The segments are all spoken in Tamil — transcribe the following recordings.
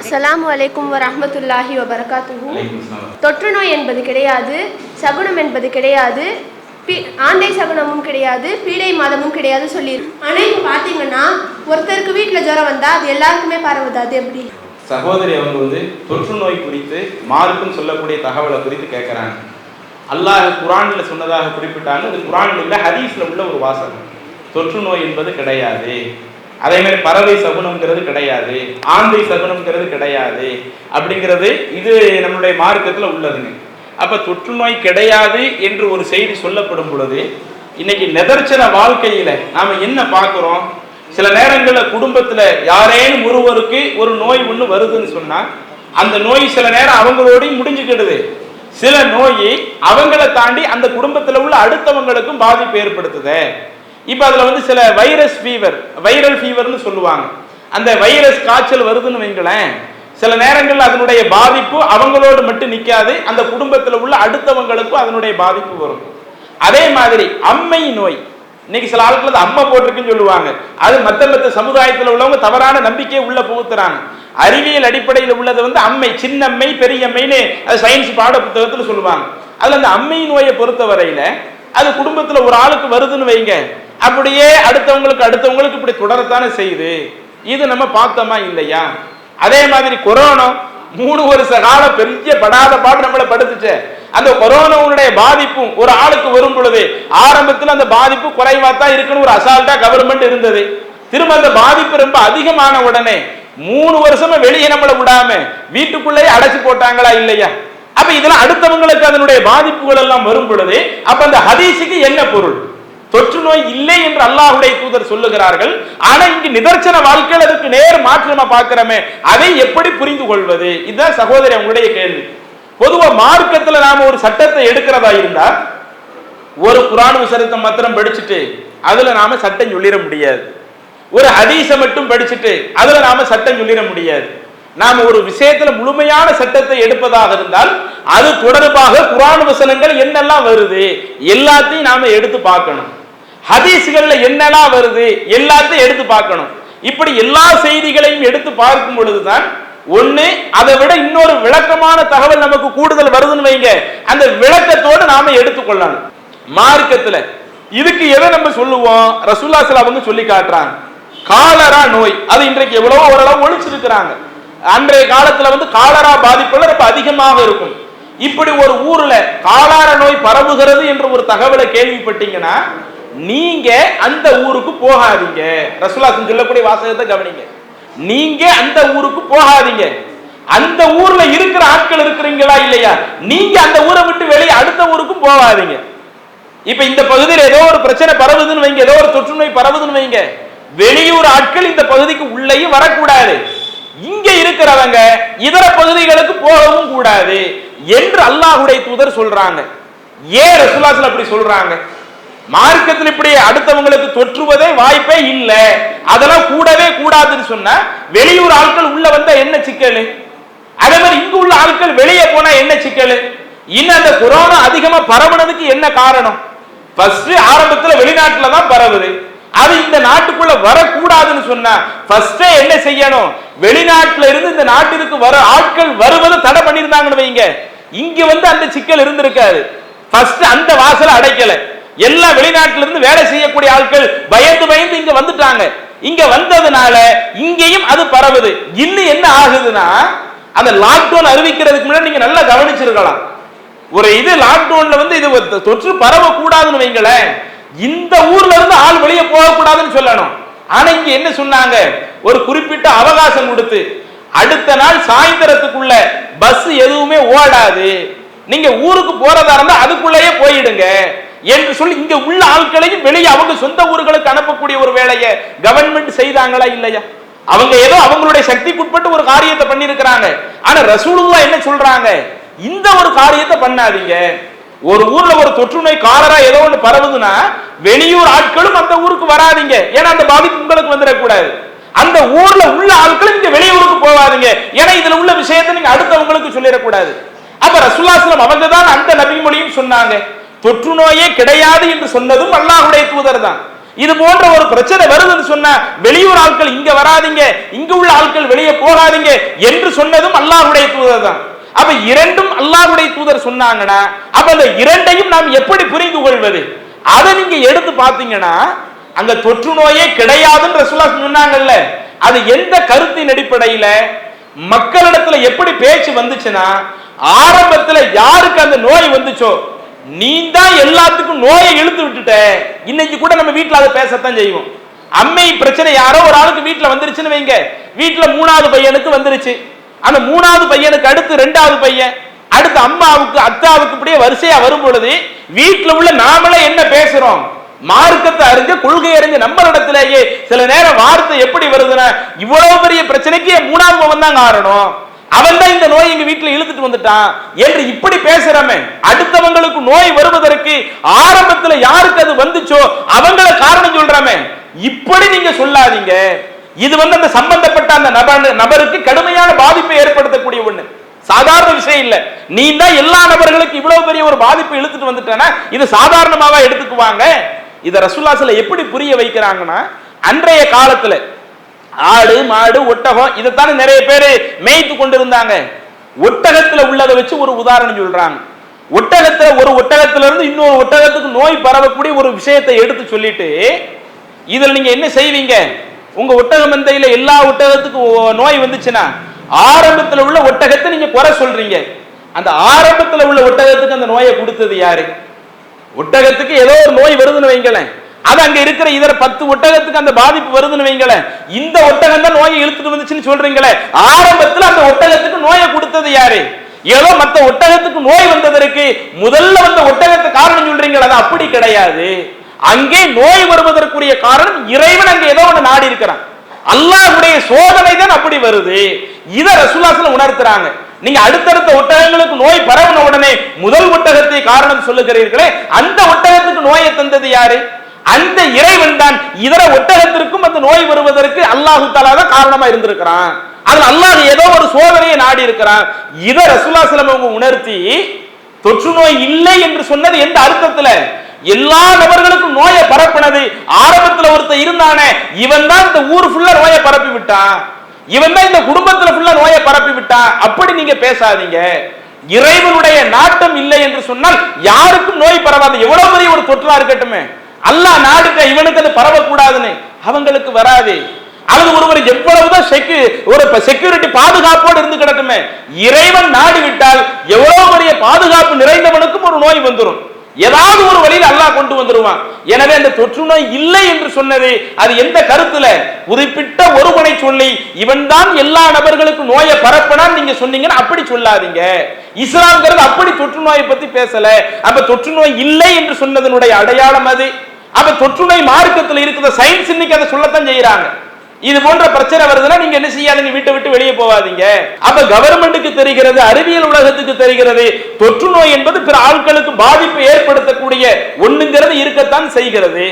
அஸ்லாம் அலைக்கும் வரமத்துல்லாஹி வபரகாத்துஹு. தொற்று நோய் என்பது கிடையாது சகுனம் என்பது கிடையாது ஆண்டை சகுனமும் கிடையாது பீடை மாதமும் கிடையாது சொல்லி ஆனால் இப்போ பார்த்தீங்கன்னா ஒருத்தருக்கு வீட்டில் ஜுரம் வந்தால் அது எல்லாருக்குமே பரவுது. அது எப்படி? சகோதரி அவங்க வந்து தொற்று நோய் குறித்து மார்க்கும் சொல்லக்கூடிய தகவலை குறித்து கேட்குறாங்க அல்லாஹ் குரானில் சொன்னதாக குறிப்பிட்டாங்க அது குரானில் இல்ல ஹதீஸ்ல உள்ள ஒரு வாசகம். தொற்று நோய் என்பது கிடையாது. அதே மாதிரி பறவை சகுனம்ங்கிறது கிடையாது ஆந்தை சகுனம்ங்கிறது கிடையாது அப்படிங்கிறது இது நம்மளுடைய மார்க்கத்தில் உள்ளதுங்க. அப்போ தொற்று நோய் கிடையாது என்று ஒரு செய்தி சொல்லப்படும் பொழுது இன்னைக்கு நெதர்ச்சன வாழ்க்கையில் நாம் என்ன பார்க்குறோம்? சில நேரங்களில் குடும்பத்தில் யாரேனும் ஒருவருக்கு ஒரு நோய் ஒன்று வருதுன்னு சொன்னால் அந்த நோய் சில நேரம் அவங்களோடயும் முடிஞ்சுக்கிடுது. சில நோய் அவங்கள தாண்டி அந்த குடும்பத்தில் உள்ள அடுத்தவங்களுக்கும் பாதிப்பு ஏற்படுத்துது. இப்போ அதில் வந்து சில வைரஸ் ஃபீவர் வைரல் ஃபீவர்னு சொல்லுவாங்க. அந்த வைரஸ் காய்ச்சல் வருதுன்னு வைங்களேன் சில நேரங்களில் அதனுடைய பாதிப்பு அவங்களோடு மட்டும் நிற்காது அந்த குடும்பத்தில் உள்ள அடுத்தவங்களுக்கும் அதனுடைய பாதிப்பு வரும். அதே மாதிரி அம்மை நோய் இன்னைக்கு சில ஆட்கள் அது அம்மை போட்டிருக்குன்னு சொல்லுவாங்க. அது மற்ற மற்ற சமுதாயத்தில் உள்ளவங்க தவறான நம்பிக்கையை உள்ள புகுத்துறாங்க. அறிவியல் அடிப்படையில் உள்ளது வந்து அம்மை சின்னம்மை பெரியம்மைன்னு அது சயின்ஸ் பாட புத்தகத்தில் சொல்லுவாங்க. அதில் அந்த அம்மை நோயை பொறுத்த வரையில அது குடும்பத்தில் ஒரு ஆளுக்கு வருதுன்னு வைங்க. அப்படியே அடுத்தவங்களுக்கு அடுத்தவங்களுக்கு இப்படி தொடரத்தானே செய்யுது? இது நம்ம பார்த்தோமா இல்லையா? அதே மாதிரி கொரோனா மூணு வருஷ கால பெரிய படாத பாடு நம்மளை படுத்துச்சு. அந்த கொரோனாவுடைய பாதிப்பும் ஒரு ஆளுக்கு வரும் பொழுது ஆரம்பத்தில் அந்த பாதிப்பு குறைவா தான் இருக்குன்னு ஒரு அசால்ட்டா கவர்மெண்ட் இருந்தது. திரும்ப அந்த பாதிப்பு ரொம்ப அதிகமான உடனே மூணு வருஷமா வெளியே நம்மளை விடாம வீட்டுக்குள்ளேயே அடைச்சு போட்டாங்களா இல்லையா? அப்ப இதெல்லாம் அடுத்தவங்களுக்கு அதனுடைய பாதிப்புகள் எல்லாம் வரும் பொழுது அப்ப அந்த ஹதீஸுக்கு என்ன பொருள்? தொற்று நோய் இல்லை என்று அல்லாஹுடைய தூதர் சொல்லுகிறார்கள். ஆனா இங்கு நிதர்சன வாழ்க்கையில் அதுக்கு நேர் மாற்றமா பார்க்கிறோமே அதை எப்படி புரிந்து கொள்வது? இதுதான் சகோதரி உங்களுடைய கேள்வி. பொதுவா மார்க்கத்துல நாம ஒரு சட்டத்தை எடுக்கிறதா இருந்தா ஒரு குரான் விசாரத்தை மாத்திரம் படிச்சுட்டு அதுல நாம சட்டம் சொல்லிட முடியாது. ஒரு ஹதீஸை மட்டும் படிச்சுட்டு அதுல நாம சட்டம் சொல்லிட முடியாது. நாம ஒரு விஷயத்துல முழுமையான சட்டத்தை எடுப்பதாக இருந்தால் அது தொடர்பாக குரான் வசனங்கள் என்னெல்லாம் வருது எல்லாத்தையும் நாம எடுத்து பார்க்கணும். ஹதீஸ்கள்ல என்னெல்லாம் வருது எல்லாத்தையும் எடுத்து பார்க்கணும். இப்படி எல்லா செய்திகளையும் எடுத்து பார்க்கும் பொழுதுதான் ஒண்ணு அதை விட இன்னொரு விளக்கமான தகவல் நமக்கு கூடுதல் வருதுன்னு வைங்க. அந்த விளக்கத்தோடு நாம எடுத்துக்கொள்ளணும் மார்க்கத்துல இதுக்கு எதை நம்ம சொல்லுவோம்? ரசூல்லா சிலா வந்து சொல்லி காட்டுறாங்க. காலரா நோய். அது இன்றைக்கு எவ்வளவோ ஓரளவு ஒழிச்சிருக்கிறாங்க. அன்றைய காலத்துல வந்து காலரா பாதிப்புல ரொம்ப அதிகமாக இருக்கும். இப்படி ஒரு ஊர்ல காலார நோய் பரவுகிறது என்ற ஒரு தகவலை கேள்விப்பட்டீங்கன்னா நீங்க அந்த ஊருக்கு போகாதீங்க. ரசூலாசன் சொல்லக்கூடிய வாசகத்தை கவனிங்க. நீங்க அந்த ஊருக்கு போகாதீங்க. அந்த ஊர்ல இருக்கிற ஆட்கள் இருக்கிறீங்களா இல்லையா? நீங்க அந்த ஊரை விட்டு வெளியே அடுத்த ஊருக்கும் போகாதீங்க. இப்ப இந்த பகுதியில் ஏதோ ஒரு பிரச்சனை பரவுதுன்னு வைங்க ஏதோ ஒரு தொற்று நோய் பரவுதுன்னு வைங்க. வெளியூர் ஆட்கள் இந்த பகுதிக்கு உள்ளேயும் வரக்கூடாது. இங்க இருக்கிறவங்க இதர பகுதிகளுக்கு போகவும் கூடாது என்று அல்லாஹுடைய தூதர் சொல்றாங்க. ஏன் ரசுல்லாசல் அப்படி சொல்றாங்க? மார்க்கத்தில் இப்படி அடுத்தவங்களுக்கு தொற்றுவதே வாய்ப்பே இல்லை. அதெல்லாம் கூடவே கூடாதுன்னு சொன்ன வெளியூர் ஆட்கள் உள்ள வந்தா என்ன சிக்கல்? அதே மாதிரி இங்கு உள்ள ஆட்கள் வெளியே போனா என்ன சிக்கல்? இன்னும் அந்த கொரோனா அதிகமா பரவுனதுக்கு என்ன காரணம்? ஃபர்ஸ்ட் ஆரம்பத்துல வெளிநாட்டுல தான் பரவுது. அது இந்த நாட்டுக்குள்ள வரக்கூடாதுன்னு சொன்ன ஃபர்ஸ்டே என்ன செய்யணும்? வெளிநாட்டுல இருந்து இந்த நாட்டிற்கு வர ஆட்கள் வருவதை தடை பண்ணியிருந்தாங்கன்னு வைங்க. இங்க வந்து அந்த சிக்கல் இருந்திருக்காது. ஃபர்ஸ்ட் அந்த வாசலை அடைக்கல. எல்லா வெளிநாட்டில இருந்து வேலை செய்யக்கூடிய ஆட்கள் பயந்து பயந்து இங்க வந்துட்டாங்க. இங்க வந்ததுனால இங்கேயும் அது பரவுது. இன்னும் என்ன ஆகுதுன்னா அந்த லாக்டவுன் அறிவிக்கிறதுக்கு முன்னாடி நீங்க நல்லா கவனிச்சிருக்கலாம். ஒரு இது லாக்டவுன்ல வந்து இது ஒரு தொற்று பரவ கூடாதுன்னு வைங்களேன். இந்த ஊர்ல இருந்து ஆள் வெளியே போக கூடாதுன்னு சொல்லணும். ஆனா இங்க என்ன சொன்னாங்க? ஒரு குறிப்பிட்ட அவகாசம் கொடுத்து அடுத்த நாள் சாயந்தரத்துக்குள்ள பஸ் எதுவுமே ஓடாது. நீங்க ஊருக்கு போறதா இருந்தா அதுக்குள்ளேயே போயிடுங்க. என்று சொல்லி இங்க உள்ள ஆட்களையும் வெளியே அவங்க சொந்த ஊர்களுக்கு அனுப்பக்கூடிய ஒரு வேலையை கவர்மெண்ட் செய்தாங்களா இல்லையா? அவங்க ஏதோ அவங்களுடைய சக்திக்குட்பட்டு ஒரு காரியத்தை பண்ணியிருக்கிறாங்க. ஆனா ரசூலுல்லா என்ன சொல்றாங்க? இந்த ஒரு காரியத்தை பண்ணாதீங்க. ஒரு ஊர்ல ஒரு தொற்று நோய் காலரா ஏதோ ஒன்று பரவுதுன்னா வெளியூர் ஆட்களும் அந்த ஊருக்கு வராதீங்க. ஏன்னா அந்த பாதிப்பு உங்களுக்கு வந்துடக்கூடாது. அந்த ஊர்ல உள்ள ஆட்களும் இங்க வெளியூருக்கு போகாதீங்க. ஏன்னா இதுல உள்ள விஷயத்தை நீங்க அடுத்தவங்களுக்கு சொல்லிடக்கூடாது. அப்ப ரசுல்லாசலம் அவங்க தான் அந்த நபிமொழியும் சொன்னாங்க. தொற்று நோயே கிடையாது என்று சொன்னதும் அல்லாஹுடைய தூதர் தான் இது போன்ற ஒரு பிரச்சனை வருதுன்னு சொன்ன வெளியூர் ஆட்கள் இங்க வராதீங்க இங்க உள்ள ஆட்கள் வெளியே போகாதீங்க என்று சொன்னதும் அல்லாஹுடைய தூதர் தான் அப்ப இரண்டும் அல்லாஹுடைய தூதர் சொன்னாங்கன்னா அப்ப அந்த இரண்டையும் நாம் எப்படி புரிந்து கொள்வது? அதை நீங்க எடுத்து பார்த்தீங்கன்னா அந்த தொற்று நோயே கிடையாதுன்னு ரசூலா சொன்னாங்கல்ல அது எந்த கருத்தின் அடிப்படையில? மக்களிடத்துல எப்படி பேச்சு வந்துச்சுன்னா ஆரம்பத்துல யாருக்கு அந்த நோய் வந்துச்சோ நீ தான் எல்லாத்துக்கும் நோயை இழுத்து விட்டுட்ட இன்னைக்கு கூட நம்ம வீட்டுல அதை பேசத்தான் செய்வோம். அம்மை பிரச்சனை யாரோ ஒரு ஆளுக்கு வீட்டுல வந்துருச்சுன்னு வைங்க. வீட்டுல மூணாவது பையனுக்கு வந்துருச்சு. அந்த மூணாவது பையனுக்கு அடுத்து ரெண்டாவது பையன். அடுத்து அம்மாவுக்கு அத்தாவுக்கு இப்படியே வரிசையா வரும் பொழுது வீட்டுல உள்ள நாமளே என்ன பேசுறோம்? மார்க்கத்தை அறிஞ்சு கொள்கை அறிஞ்ச நம்மளிடத்திலேயே சில நேரம் வார்த்தை எப்படி வருதுன்னா இவ்வளவு பெரிய பிரச்சனைக்கு என் மூணாவது பவன் தான் காரணம். அவன் தான் இந்த நோய் எங்க வீட்டுல இழுத்துட்டு வந்துட்டான் என்று இப்படி பேசுறமே. அடுத்தவங்களுக்கு நோய் வருவதற்கு ஆரம்பத்துல யாருக்கு அது வந்துச்சோ அவங்கள காரணம் சொல்றாமே. இப்படி நீங்க சொல்லாதீங்க. இது வந்து அந்த சம்பந்தப்பட்ட அந்த நபர் நபருக்கு கடுமையான பாதிப்பை ஏற்படுத்தக்கூடிய ஒண்ணு. சாதாரண விஷயம் இல்ல. நீ தான் எல்லா நபர்களுக்கும் இவ்வளவு பெரிய ஒரு பாதிப்பு இழுத்துட்டு வந்துட்டேன்னா இது சாதாரணமாவா எடுத்துக்குவாங்க? இத ரசுல்லாசில எப்படி புரிய வைக்கிறாங்கன்னா அன்றைய காலத்துல ஆடு மாடு ஒட்டகம் இதைத்தானே நிறைய பேர் மேய்த்து கொண்டு இருந்தாங்க ஒட்டகத்துல உள்ளதை வச்சு ஒரு உதாரணம் சொல்றாங்க. ஒட்டகத்துல ஒரு ஒட்டகத்துல இருந்து இன்னொரு ஒட்டகத்துக்கு நோய் பரவக்கூடிய ஒரு விஷயத்தை எடுத்து சொல்லிட்டு இதுல நீங்க என்ன செய்வீங்க? உங்க ஒட்டக மந்தையில எல்லா ஒட்டகத்துக்கும் ஓ- நோய் வந்துச்சுன்னா ஆரம்பத்துல உள்ள ஒட்டகத்தை நீங்க குறை சொல்றீங்க. அந்த ஆரம்பத்துல உள்ள ஒட்டகத்துக்கு அந்த நோயை கொடுத்தது யாரு? ஒட்டகத்துக்கு ஏதோ ஒரு நோய் வருதுன்னு வைங்களேன். அது அங்க இருக்கிற இதர பத்து ஒட்டகத்துக்கு அந்த பாதிப்பு வருதுன்னு வைங்களேன். இந்த ஒட்டகம் தான் நோயை இழுத்துட்டு வந்துச்சுன்னு சொல்றீங்களே. ஆரம்பத்துல அந்த ஒட்டகத்துக்கு நோயை கொடுத்தது யாரு? ஏதோ மத்த ஒட்டகத்துக்கு நோய் வந்ததற்கு முதல்ல வந்த ஒட்டகத்தை காரணம் சொல்றீங்களா அது அப்படி கிடையாது. அங்கே நோய் வருவதற்குரிய காரணம் இறைவன் அங்க ஏதோ ஒன்று நாடி இருக்கிறான். அல்லாஹ்வுடைய சோதனை தான் அப்படி வருது. இத ரசூலாஸ்ல உணர்த்துறாங்க. நீங்க அடுத்தடுத்த ஒட்டகங்களுக்கு நோய் பரவின உடனே முதல் ஒட்டகத்தை காரணம் சொல்லுகிறீர்களே அந்த ஒட்டகத்துக்கு நோயை தந்தது யாரு? அந்த இறைவன் தான். இதர ஒட்டகத்திற்கும் அந்த நோய் வருவதற்கு அல்லாஹு தாலா தான் காரணமா இருந்திருக்கிறான். அதுல அல்லாஹ் ஏதோ ஒரு சோதனையை நாடி இருக்கிறான். இதை ரசூலாஸ்லம் அவங்க உணர்த்தி தொற்று நோய் இல்லை என்று சொன்னது எந்த அர்த்தத்துல? எல்லா நபர்களுக்கும் நோயை பரப்பினது ஆரம்பத்துல ஒருத்தர் இருந்தானே இவன் தான் இந்த ஊர் ஃபுல்லா நோயை பரப்பி விட்டான். இவன் தான் இந்த குடும்பத்துல ஃபுல்லா நோயை பரப்பி விட்டான். அப்படி நீங்க பேசாதீங்க. இறைவனுடைய நாட்டம் இல்லை என்று சொன்னால் யாருக்கும் நோய் பரவாது. எவ்வளவு பெரிய ஒரு தொற்றா இருக்கட்டுமே. அல்லாஹ் நாடுக்க இவனுக்கு அது பரவக்கூடாதுன்னு. அவங்களுக்கு வராது. அல்லது ஒருவர் எவ்வளவுதான் செக்கு ஒரு செக்யூரிட்டி பாதுகாப்போடு இருந்து கிடக்குமே இறைவன் நாடி விட்டால் எவ்வளவு பெரிய பாதுகாப்பு நிறைந்தவனுக்கும் ஒரு நோய் வந்துடும் ஏதாவது ஒரு வழியில் அல்லாஹ் கொண்டு வந்துருவான். எனவே அந்த தொற்று நோய் இல்லை என்று சொன்னது அது எந்த கருத்துல? குறிப்பிட்ட ஒருவனை சொல்லி இவன் தான் எல்லா நபர்களுக்கும் நோயை பரப்பனான்னு நீங்க சொன்னீங்கன்னா அப்படி சொல்லாதீங்க. இஸ்லாம்ங்கிறது அப்படி தொற்று நோயை பத்தி பேசல. அப்ப தொற்று நோய் இல்லை என்று சொன்னதனுடைய அடையாளம் அது. அப்ப தொற்று நோய் மார்க்கத்தில் இருக்கிற சயின்ஸ் இன்னைக்கு அதை சொல்லத்தான் செய்யறாங்க இது போன்ற பிரச்சனை வருதுன்னா நீங்க என்ன செய்யாதீங்க? வீட்டை விட்டு வெளியே போகாதீங்க. அப்ப கவர்மெண்ட்டுக்கு தெரிகிறது அறிவியல் உலகத்துக்கு தெரிகிறது தொற்று நோய் என்பது பிற ஆட்களுக்கு பாதிப்பு ஏற்படுத்தக்கூடிய ஒண்ணுங்கிறது இருக்கத்தான் செய்கிறது.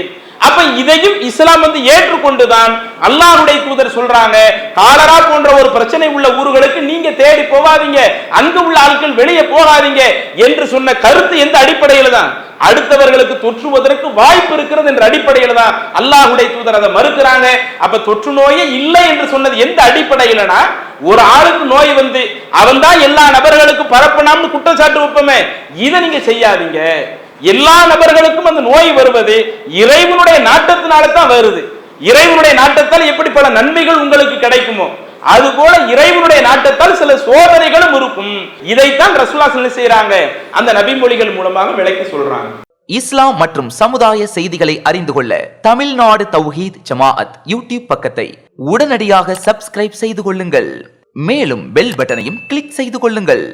அப்ப இதையும் இஸ்லாம் வந்து ஏற்றுக்கொண்டுதான் அல்லாஹுடைய தூதர் சொல்றாங்க காலரா போன்ற ஒரு பிரச்சனை உள்ள ஊர்களுக்கு நீங்க தேடி போகாதீங்க அங்கு உள்ள ஆட்கள் வெளியே போகாதீங்க என்று சொன்ன கருத்து எந்த அடிப்படையில தான்? அடுத்தவர்களுக்கு தொற்றுவதற்கு வாய்ப்பு இருக்கிறது என்ற அடிப்படையில தான் அல்லாஹுடைய தூதர் அதை மறுக்கிறாங்க. அப்ப தொற்று நோயே இல்லை என்று சொன்னது எந்த அடிப்படையிலனா ஒரு ஆளுக்கு நோய் வந்து அவன் தான் எல்லா நபர்களுக்கும் பரப்பனாம்னு குற்றச்சாட்டு வைப்போமே. இதை நீங்க செய்யாதீங்க. எல்லா நபர்களுக்கும் அந்த நோய் வருவது இறைவனுடைய நாட்டத்தினால தான் வருது. இறைவனுடைய நாட்டத்தால் எப்படி பல நன்மைகள் உங்களுக்கு கிடைக்குமோ அதுபோல இறைவனுடைய நாட்டத்தால் சில சோதனைகளும் இருக்கும். இதைத்தான் ரசூலா செய்யறாங்க அந்த நபிமொழிகள் மூலமாக விளக்கி சொல்றாங்க. இஸ்லாம் மற்றும் சமுதாய செய்திகளை அறிந்து கொள்ள தமிழ்நாடு தௌஹீத் ஜமாஅத் யூடியூப் பக்கத்தை உடனடியாக சப்ஸ்கிரைப் செய்து கொள்ளுங்கள். மேலும் பெல் பட்டனையும் கிளிக் செய்து கொள்ளுங்கள்.